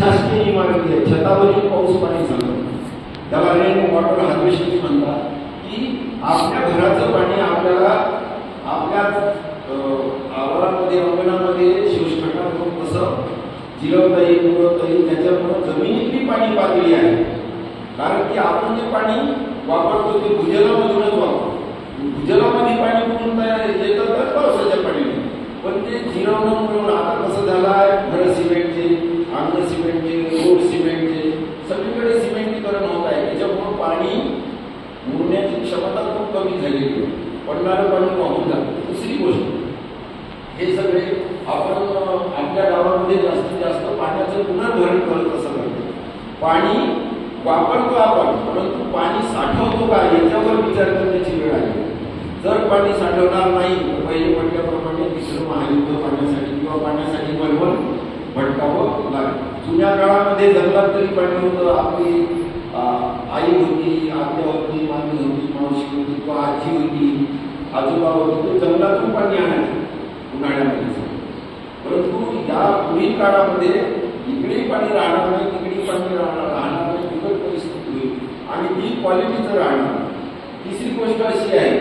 शासकीय इमारती आहे. छतावरील पाऊस पाणी सांगतो त्याला रेन वॉटर हार्वेस्टिंग म्हणतात. की आपल्या घराचं पाणी आपल्याला आपल्या आवारामध्ये अंगणामध्ये शिवष्टांना कसं जिरवता येईल मुरवता येईल त्याच्यामुळं जमिनीतली पाणी पातळी आहे. कारण की आपण जे पाणी वापरतो ते भूजलामधूनच वापरतो. भूजलामध्ये पाणी कुठून तयार येतं तर पावसाच्या पाण्याने. पण ते जिरवणं क्षमता खूप कमी झालेली आहे पडणारं पाणी वाहून जातं दुसरी गोष्ट हे सगळे आपण आपल्या गावामध्ये जास्तीत जास्त पाण्याचं पुनर्भरण करत असं करतो पाणी वापरतो आपण परंतु पाणी साठवतो का याच्यावर विचार करण्याची वेळ आहे जर पाणी साठवणार नाही तर पहिले म्हटल्याप्रमाणे तिसरं महायुद्ध पाण्यासाठी किंवा पाण्यासाठी बरोबर भटकावं लागेल. जुन्या काळामध्ये जंगलात तरी पाणी होतं आपली आई होती आत्या होती मामी होती मावशी होती किंवा आजी होती आजोबा होते ते जंगलातून पाणी आणायचे उन्हाळ्यामध्ये. परंतु या पुढील काळामध्ये इकडेही पाणी राहणार नाही तिकडेही पाणी राहणार राहणार नाही बिकट परिस्थिती होईल. आणि ती क्वालिटीचं राहणार. तिसरी गोष्ट अशी आहे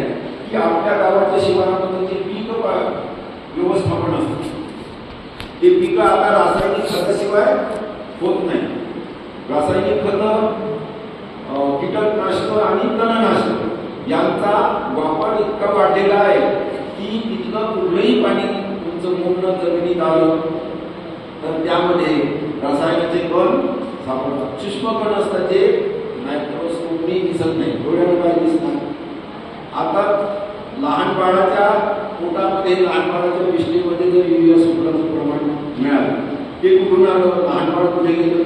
की आपल्या गावाच्या शिवारामध्ये जे पीक पा- व्यवस्थापन असतं ते पिकं आता रासायनिक खताशिवाय होत नाही. रासायनिक खतं कीटकनाशक आणि तणनाशक यांचा वापर इतका वाढलेला आहे की इथलं कुठलंही पाणी तुमचं मुरणं जमिनीत आलं तर त्यामध्ये रसायनाचे कण सापडतात सूक्ष्म कण असतात जे मायक्रोस्कोपनी दिसत नाही डोळ्याने काय दिसतात आता लहान बाळाच्या पोटामध्ये लहान बाळाच्या पिशवीमध्ये जर युरिया सुपराचं प्रमाण मिळालं ते कुठून आलं? लहान बाळ कुठे गेलं?